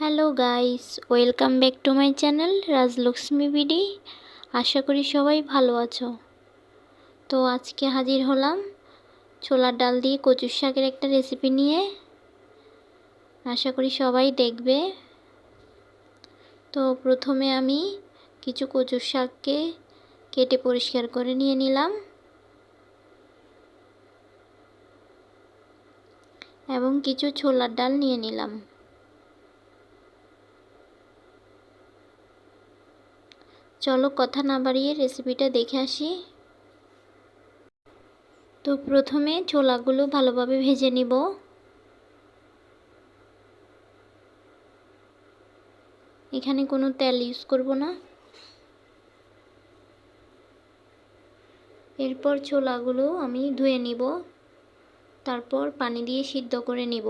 Hello guys, welcome back to my channel Rajlakshmi BD. আশা করি সবাই ভালো আছো। তো আজকে হাজির হলাম ছোলার ডাল দিয়ে কচুর শাকের একটা রেসিপি নিয়ে। আশা করি সবাই দেখবে। তো প্রথমে আমি কিছু কচুর শাককে কেটে পরিষ্কার করে নিয়ে নিলাম। এবং কিছু ছোলার ডাল নিয়ে নিলাম। চলো কথা না বাড়িয়ে রেসিপিটা দেখে আসি। তো প্রথমে ছোলাগুলো ভালোভাবে ভেজে নিব। এখানে কোনো তেল ইউজ করব না। এরপর ছোলাগুলো আমি ধুয়ে নিব। তারপর পানি দিয়ে সিদ্ধ করে নিব।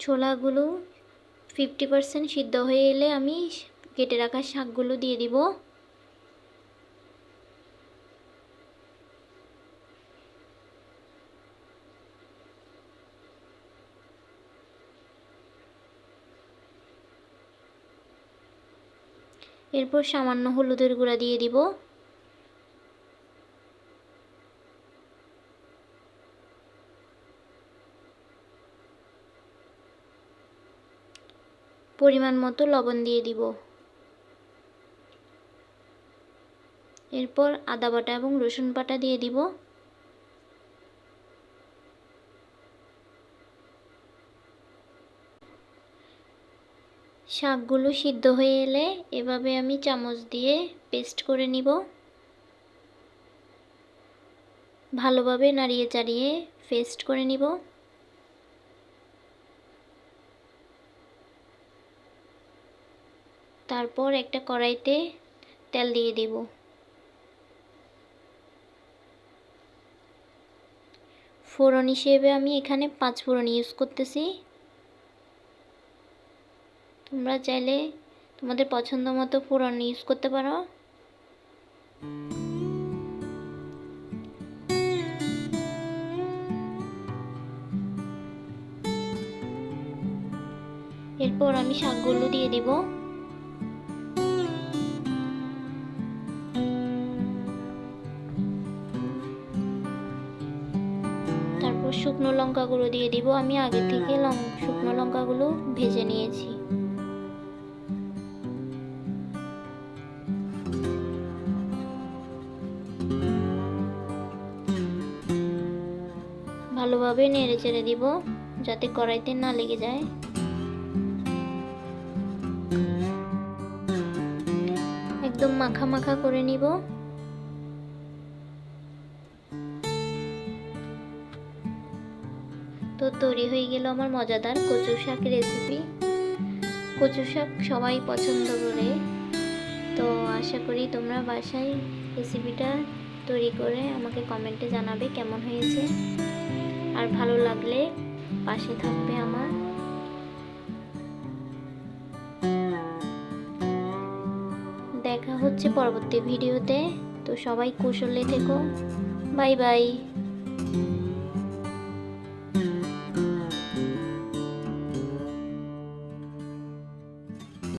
ছোলাগুলো ফিফটি পারসেন্ট সিদ্ধ হয়ে এলে আমি কেটে রাখা শাকগুলো দিয়ে দিব। এরপর সামান্য হলুদের গুঁড়া দিয়ে দিব। পরিমাণ মতো লবণ দিয়ে দিব। এরপর আদা বাটা এবং রসুন বাটা দিয়ে দিব। শাকগুলো সিদ্ধ হয়ে এলে এভাবে আমি চামচ দিয়ে পেস্ট করে নিব। ভালোভাবে নাড়িয়ে চাড়িয়ে পেস্ট করে নিব। তারপর একটা কড়াইতে তেল দিয়ে দেব। ফোড়ন হিসেবে আমি এখানে পাঁচ ফোড়ন ইউজ করতেছি। তোমরা চাইলে তোমাদের পছন্দ মতো ফোড়ন ইউজ করতে পারো। এরপর আমি শাকগুলো দিয়ে দিব। শুকনো লঙ্কাগুলো দিয়ে দিব। আমি আগে থেকে শুকনো লঙ্কাগুলো ভেজে নিয়েছি। ভালোভাবে নেড়ে চেড়ে দিব, যাতে কড়াইতে না লেগে যায়। একদম মাখা মাখা করে নিব। তো তৈরি হয়ে গেল আমার মজাদার কচু শাক রেসিপি কচু শাক সবাই পছন্দ করে। তো আশা করি তোমরা বাসায় রেসিপিটা তৈরি করে আমাকে কমেন্টে জানাবে কেমন হয়েছে। আর ভালো লাগলে পাশে থাকবে আমার। দেখা হচ্ছে পরবর্তী ভিডিওতে তো সবাই কুশলে থেকো। Bye bye